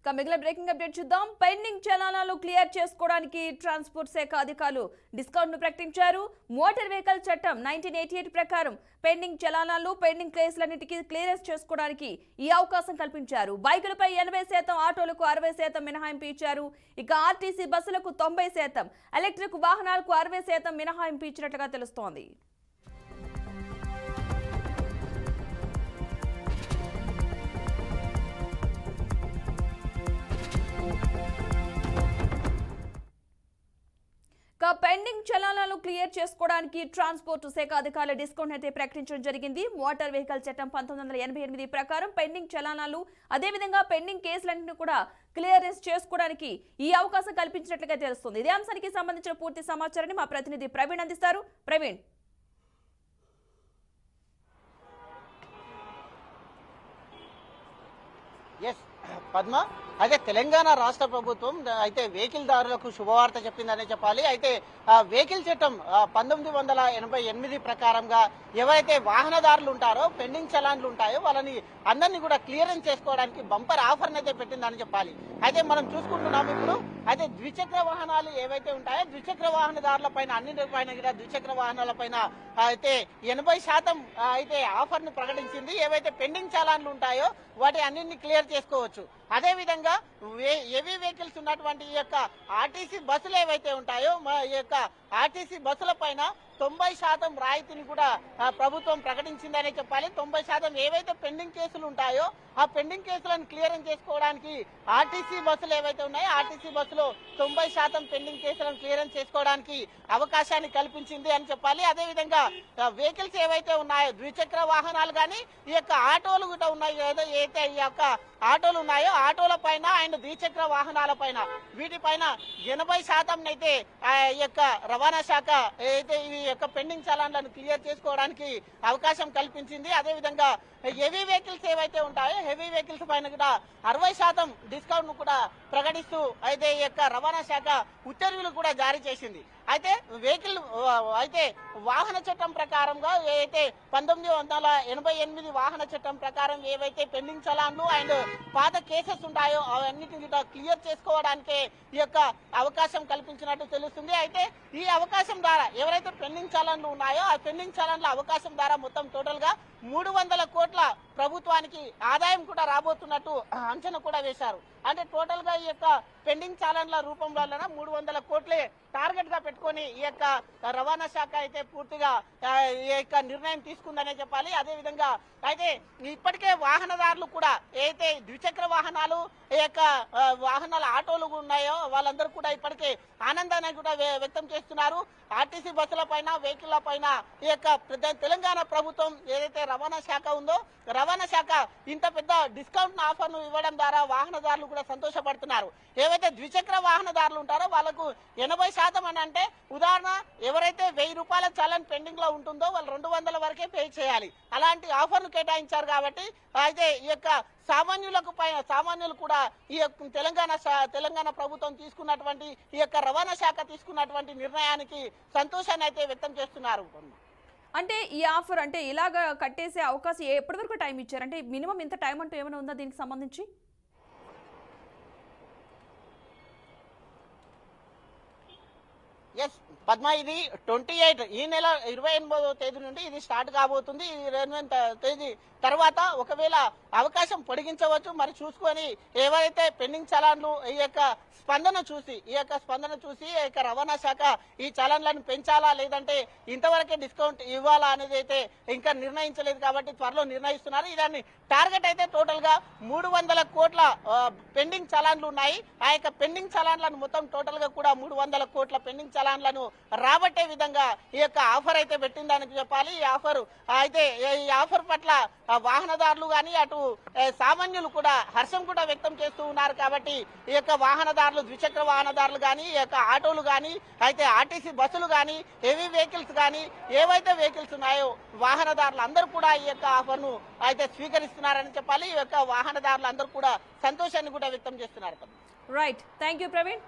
ఇక మిగిలిన breaking update చూద్దాం. పెండింగ్ చలానాలు క్లియర్ చేసుకోవడానికి ట్రాన్స్పోర్ట్ శాఖ అధికారులు డిస్కౌంట్ను ప్రకటించారు. మోటార్ వెహికల్ చట్టం నైన్టీన్ ఎయిటీ ఎయిట్ ప్రకారం పెండింగ్ చలానాలు పెండింగ్ కేసులన్నిటికీ క్లియరెన్స్ చేసుకోవడానికి ఈ అవకాశం కల్పించారు. బైకులపై ఎనభై శాతం ఆటోలకు అరవై శాతం మినహాయింపు ఇచ్చారు. ఇక ఆర్టీసీ బస్సులకు తొంభై శాతం ఎలక్ట్రిక్ వాహనాలకు అరవై శాతం మినహాయింపు ఇచ్చినట్లుగా తెలుస్తోంది. పెండింగ్ చలానాలు క్లియర్ చేసుకోవడానికి ట్రాన్స్పోర్ట్ శాఖ అధికారులు డిస్కౌంట్ అయితే ప్రకటించడం జరిగింది. మోటార్ వెహికల్ చట్టం పంతొమ్మిది వందల ఎనభై ఎనిమిది ప్రకారం పెండింగ్ చలానాలు అదేవిధంగా పెండింగ్ కేసులన్నింటినీ కూడా క్లియరెన్స్ చేసుకోవడానికి ఈ అవకాశం కల్పించినట్లుగా తెలుస్తుంది. ఇదే అంశానికి సంబంధించిన పూర్తి సమాచారాన్ని మా ప్రతినిధి ప్రవీణ్ అందిస్తారు. ప్రవీణ్. ఎస్ పద్మ అయితే తెలంగాణ రాష్ట్ర ప్రభుత్వం అయితే వెహికల్ దారులకు శుభవార్త చెప్పిందనే చెప్పాలి. అయితే వెహికల్ చట్టం పంతొమ్మిది వందల ఎనభై ఎనిమిది ప్రకారంగా ఎవరైతే వాహనదారులు ఉంటారో పెండింగ్ చలాన్లు ఉంటాయో వాళ్ళని అందరినీ కూడా క్లియరెన్స్ చేసుకోవడానికి బంపర్ ఆఫర్ అయితే పెట్టిందని చెప్పాలి. అయితే మనం చూసుకుంటున్నాం ఇప్పుడు అయితే ద్విచక్ర వాహనాలు ఏవైతే ఉంటాయో ద్విచక్ర వాహనదారుల పైన అన్ని పైన కూడా ద్విచక్ర వాహనాల పైన అయితే ఎనభై శాతం అయితే ఆఫర్ను ప్రకటించింది. ఏవైతే పెండింగ్ చలాన్లు ఉంటాయో వాటి అన్నింటినీ క్లియర్ చేసుకోవచ్చు. muchachos. విధంగా హెవీ వెహికల్స్ ఉన్నటువంటి ఈ యొక్క ఆర్టీసీ బస్సులు ఏవైతే ఉంటాయో మా ఈ యొక్క ఆర్టీసీ బస్సుల పైన తొంభై శాతం రాయితీని కూడా ప్రభుత్వం ప్రకటించిందనే చెప్పాలి. తొంభై శాతం ఏవైతే పెండింగ్ కేసులు ఉంటాయో ఆ పెండింగ్ కేసులను క్లియరెన్స్ చేసుకోవడానికి ఆర్టీసీ బస్సులు ఏవైతే ఉన్నాయో ఆర్టీసీ బస్సులో తొంభై శాతం పెండింగ్ కేసులను క్లియరెన్స్ చేసుకోవడానికి అవకాశాన్ని కల్పించింది అని చెప్పాలి. అదే విధంగా వెహికల్స్ ఏవైతే ఉన్నాయో ద్విచక్ర వాహనాలు కానీ ఈ యొక్క ఆటోలు కూడా ఉన్నాయి. ఏదో ఏదైతే ఈ యొక్క ఆటోలు ఉన్నాయో ఆటోల పైన అండ్ ద్విచక్ర వాహనాల పైన. వీటిపైన ఎనభై శాతం అయితే ఆ యొక్క రవాణా శాఖ అయితే ఈ యొక్క పెండింగ్ చలాన్లను క్లియర్ చేసుకోవడానికి అవకాశం కల్పించింది. అదే విధంగా హెవీ వెహికల్స్ ఏవైతే ఉంటాయో హెవీ వెహికల్స్ పైన కూడా అరవై శాతం డిస్కౌంట్ను కూడా ప్రకటిస్తూ అయితే ఈ యొక్క రవాణా శాఖ ఉత్తర్వులు కూడా జారీ చేసింది. అయితే వెహికల్ అయితే వాహన చట్టం ప్రకారంగా ఏవైతే పంతొమ్మిది వందల ఎనభై ఎనిమిది వాహన చట్టం ప్రకారం ఏవైతే పెండింగ్ చలాన్లు అండ్ పాత కేసెస్ ఉంటాయో అవన్నిటిని క్లియర్ చేసుకోవడానికి ఈ యొక్క అవకాశం కల్పించినట్టు తెలుస్తుంది. అయితే ఈ అవకాశం ద్వారా ఎవరైతే పెండింగ్ చలాన్లు ఉన్నాయో ఆ పెండింగ్ చలాన్ల అవకాశం ద్వారా మొత్తం టోటల్గా మూడు వందల కోట్ల ప్రభుత్వానికి ఆదాయం కూడా రాబోతున్నట్టు అంచనా కూడా వేశారు. అంటే టోటల్గా ఈ యొక్క పెండింగ్ చాలన్ల రూపంలో మూడు వందల కోట్లే టార్గెట్గా పెట్టుకొని ఈ యొక్క రవాణా శాఖ అయితే పూర్తిగా ఈ యొక్క నిర్ణయం తీసుకుందనే చెప్పాలి. అదే విధంగా అయితే ఇప్పటికే వాహనదారులు కూడా ఏదైతే ద్విచక్ర వాహనాలు ఈ యొక్క వాహనాల ఆటోలు ఉన్నాయో వాళ్ళందరూ కూడా ఇప్పటికే ఆనందాన్ని కూడా వ్యక్తం చేస్తున్నారు. ఆర్టీసీ బస్సుల పైన వెహికల్ పైన ఈ యొక్క తెలంగాణ ప్రభుత్వం ఏదైతే రవాణా శాఖ ఉందో రవాణా శాఖ ఇంత పెద్ద డిస్కౌంట్ ఆఫర్ను ఇవ్వడం ద్వారా వాహనదారులు కూడా సంతోషపడుతున్నారు. ఏవైతే ద్విచక్ర వాహనదారులు ఉంటారో వాళ్ళకు ఎనభై శాతం అని అంటే ఉదాహరణ ఎవరైతే వెయ్యి రూపాయల చలన్ పెండింగ్లో ఉంటుందో వాళ్ళు రెండు వందల వరకే పే చేయాలి. అలాంటి ఆఫర్లు కేటాయించారు కాబట్టి అయితే ఈ యొక్క సామాన్యులకు పైన సామాన్యులు కూడా ఈ యొక్క తెలంగాణ శా- తెలంగాణ ప్రభుత్వం తీసుకున్నటువంటి ఈ యొక్క రవాణా శాఖ తీసుకున్నటువంటి నిర్ణయానికి సంతోషాన్ని అయితే వ్యక్తం చేస్తున్నారు. అంటే ఈ ఆఫర్ అంటే ఇలాగ కట్టేసే అవకాశం ఎప్పటి వరకు టైం ఇచ్చారు? అంటే మినిమం ఇంత టైం అంటూ ఏమైనా ఉందా దీనికి సంబంధించి? ఎస్ పద్మ ఇది ట్వంటీ ఎయిట్ ఈ నెల ఇరవై ఎనిమిదవ తేదీ నుండి ఇది స్టార్ట్ కాబోతుంది. ఇరవై ఎనిమిది తేదీ తర్వాత ఒకవేళ అవకాశం పొడిగించవచ్చు మరి చూసుకొని ఏవైతే పెండింగ్ చలాన్లు ఈ యొక్క స్పందన చూసి ఈ యొక్క స్పందన చూసి ఈ యొక్క రవాణా శాఖ ఈ చలాన్లను పెంచాలా లేదంటే ఇంతవరకే డిస్కౌంట్ ఇవ్వాలా అనేది అయితే ఇంకా నిర్ణయించలేదు కాబట్టి త్వరలో నిర్ణయిస్తున్నారు. ఇదాన్ని టార్గెట్ అయితే టోటల్గా మూడు వందల కోట్ల పెండింగ్ చలాన్లు ఉన్నాయి. ఆ యొక్క పెండింగ్ చలాన్లను మొత్తం టోటల్గా కూడా మూడు వందల కోట్ల పెండింగ్ ప్లాన్లను రాబట్టే విధంగా ఈ యొక్క ఆఫర్ అయితే పెట్టిందని చెప్పాలి. ఈ ఆఫర్ అయితే ఈ ఆఫర్ పట్ల వాహనదారులు కానీ అటు సామాన్యులు కూడా హర్షం కూడా వ్యక్తం చేస్తూ ఉన్నారు కాబట్టి ఈ యొక్క వాహనదారులు ద్విచక్ర వాహనదారులు కానీ ఈ యొక్క ఆటోలు కానీ అయితే ఆర్టీసీ బస్సులు కానీ హెవీ వెహికల్స్ కానీ ఏవైతే వెహికల్స్ ఉన్నాయో వాహనదారులు అందరూ కూడా ఈ యొక్క ఆఫర్ను అయితే స్వీకరిస్తున్నారని చెప్పాలి. ఈ యొక్క వాహనదారులు అందరూ కూడా సంతోషాన్ని కూడా వ్యక్తం చేస్తున్నారు. Right thank you Praveen